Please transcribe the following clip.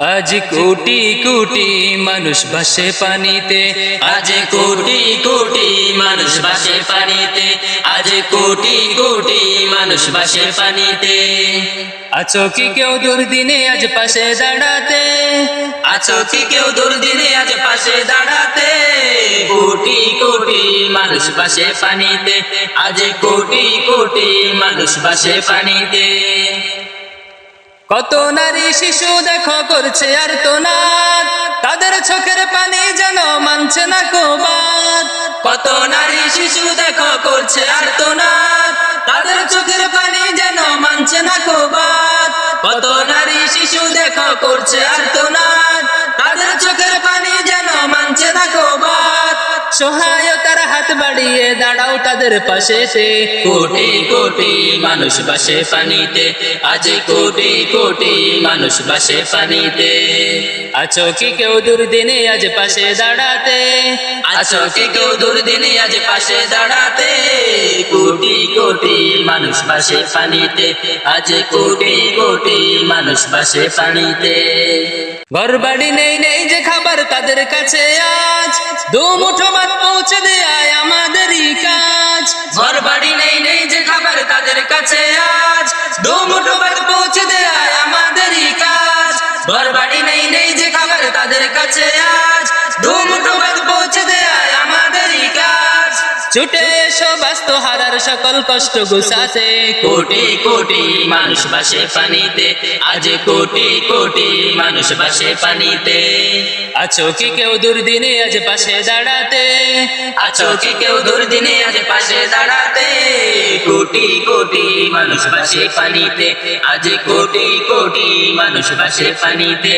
আজ কোটি কোটি মানুষ ভাসে পানিতে, আজ কোটি কোটি মানুষ বাসে পানিতে, আজ কোটি কোটি মানুষ বাসে পানিতে। আছো কি কেউ দুর্দিনে আজ পাশে দাঁড়াতে? আছো কি কেউ দুর্দিনে আজ পাশে দাঁড়াতে? কোটি কোটি মানুষ বাসে পানিতে, আজ কোটি কোটি মানুষ বাসে পানিতে। কত নারী শিশু দেখো করছে আর তো না তাদের চোখের পানি যেন মানছে না কোবাদ কত নারী শিশু দেখো করছে আর তো না তাদের চোখের পানি যেন মানছে না কোবাদ কত নারী শিশু দেখো করছে সহায়তার হাত বাড়িয়ে দাঁড়াও তাদের পাশেতে। কোটি কোটি মানুষ বাসে পানিতে। আজ কোটি কোটি মানুষ বাসে পানিতে। আছো কি কেউ দুর্দিনে আজ পাশে দাঁড়াতে? আছো কি কেউ দুর্দিনে আজ পাশে দাঁড়াতে? কোটি কোটি মানুষ বাসে পানিতে। আজ কোটি কোটি মানুষ বাসে পানিতে। ঘর বাড়ি নেই নেই তাদের কাছে আজ দু মুঠো ভাত পৌঁছে দেয় আমাদেরই কাজ। ঘর বাড়ি নেই নেই যে খাবার তাদের কাছে আজ। দু মুঠো ভাত পৌঁছে দেয় আমাদেরই কাজ। ঘর বাড়ি নেই নেই যে খাবার তাদের কাছে আজ। ছুটে এসো ব্যস্ত হারার সকল কষ্ট গুছাতে। কোটি কোটি মানুষ বাসে পানিতে। আজ কোটি কোটি মানুষ বাসে পানিতে। আছো কি কেউ দুর্দিনে আজ পাশে দাঁড়াতে? আছো কি কেউ দুর্দিনে আজ পাশে দাঁড়াতে? কোটি কোটি মানুষ বাসে পানিতে। আজ কোটি কোটি মানুষ বাসে পানিতে।